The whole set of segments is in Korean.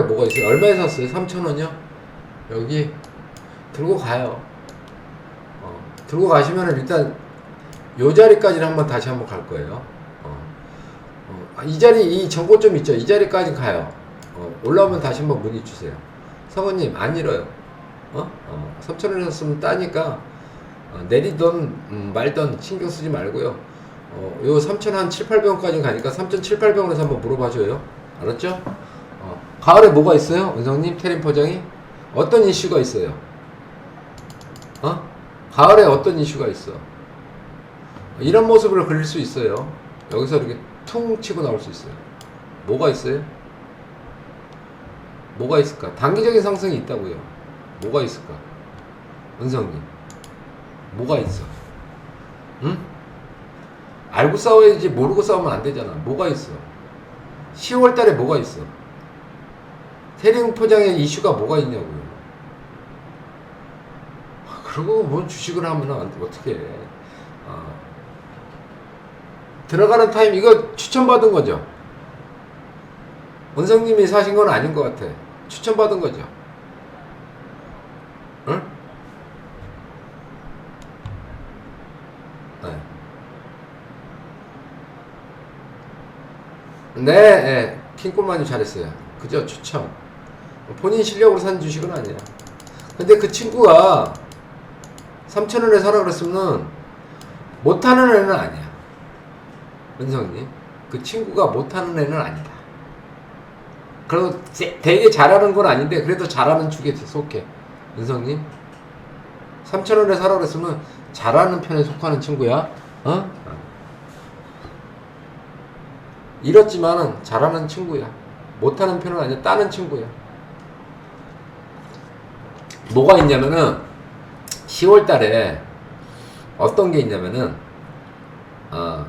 뭐가 있어요? 얼마에 샀어요? 3,000원이요? 여기 들고 가요. 어, 들고 가시면은 일단 요 자리까지는 한번 다시 한번 갈 거예요. 어, 어, 아, 이 자리 이 정고점 있죠? 이 자리까지 가요. 어, 올라오면 다시 한번 문의 주세요. 사모님 안 잃어요. 어? 어, 3,000원에 샀으면 따니까 어, 내리던 음, 말던 신경 쓰지 말고요. 어, 요 3,000한 7, 800원까지 가니까 3,700원에서 한번 물어봐줘요. 알았죠? 어, 가을에 뭐가 있어요? 은성님 테린 포장이? 어떤 이슈가 있어요? 어? 가을에 어떤 이슈가 있어? 이런 모습을 그릴 수 있어요. 여기서 이렇게 퉁 치고 나올 수 있어요. 뭐가 있어요? 뭐가 있을까? 단기적인 상승이 있다고요. 뭐가 있을까? 은성님. 뭐가 있어? 응? 알고 싸워야지 모르고 싸우면 안 되잖아. 뭐가 있어? 10월 달에 뭐가 있어? 태릉 포장의 이슈가 뭐가 있냐고요. 아, 그러고 뭐 주식을 하면 어떻게 해. 아. 들어가는 타임 이거 추천받은 거죠. 원성님이 사신 건 아닌 것 같아. 추천받은 거죠. 응? 네. 네, 네. 킹콜만이 잘했어요. 그죠? 추천. 본인 실력으로 산 주식은 아니야. 근데 그 친구가 3,000원에 사라 그랬으면 못하는 애는 아니야. 은성님. 그 친구가 못하는 애는 아니다. 그래도 제- 되게 잘하는 건 아닌데 그래도 잘하는 축에 속해. 은성님. 3,000원에 사라 그랬으면 잘하는 편에 속하는 친구야. 어? 이렇지만은 잘하는 친구야. 못하는 편은 아니야. 따는 친구야. 뭐가 있냐면은 10월 달에 어떤 게 있냐면은 어,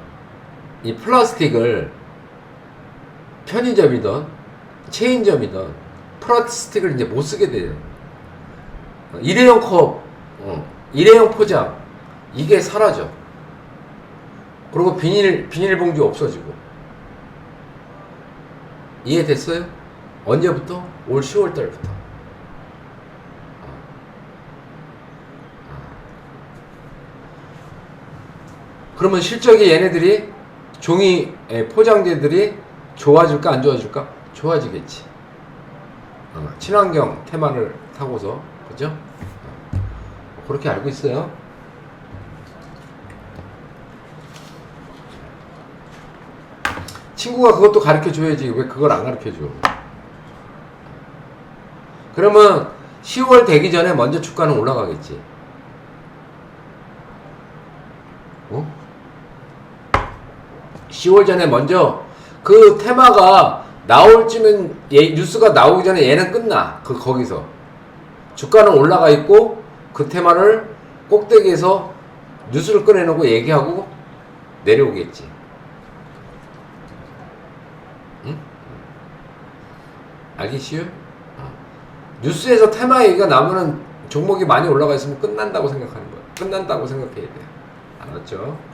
이 플라스틱을 편의점이든 체인점이든 플라스틱을 이제 못 쓰게 돼요. 어, 일회용 컵, 어, 일회용 포장 이게 사라져. 그리고 비닐 비닐봉지 없어지고. 이해됐어요? 언제부터? 올 10월 달부터. 그러면 실적이 얘네들이 종이 에, 포장재들이 좋아질까 안 좋아질까? 좋아지겠지. 어, 친환경 테마를 타고서 그죠? 어, 그렇게 알고 있어요. 친구가 그것도 가르쳐 줘야지 왜 그걸 안 가르쳐 줘? 그러면 10월 되기 전에 먼저 주가는 올라가겠지. 어? 10월 전에 먼저 그 테마가 나올 쯤은 얘 뉴스가 나오기 전에 얘는 끝나. 그 거기서 주가는 올라가 있고 그 테마를 꼭대기에서 뉴스를 꺼내놓고 얘기하고 내려오겠지. 응? 알겠시요? 어. 뉴스에서 테마 얘기가 나오면은 종목이 많이 올라가 있으면 끝난다고 생각하는 거야. 끝난다고 생각해야 돼. 알았죠?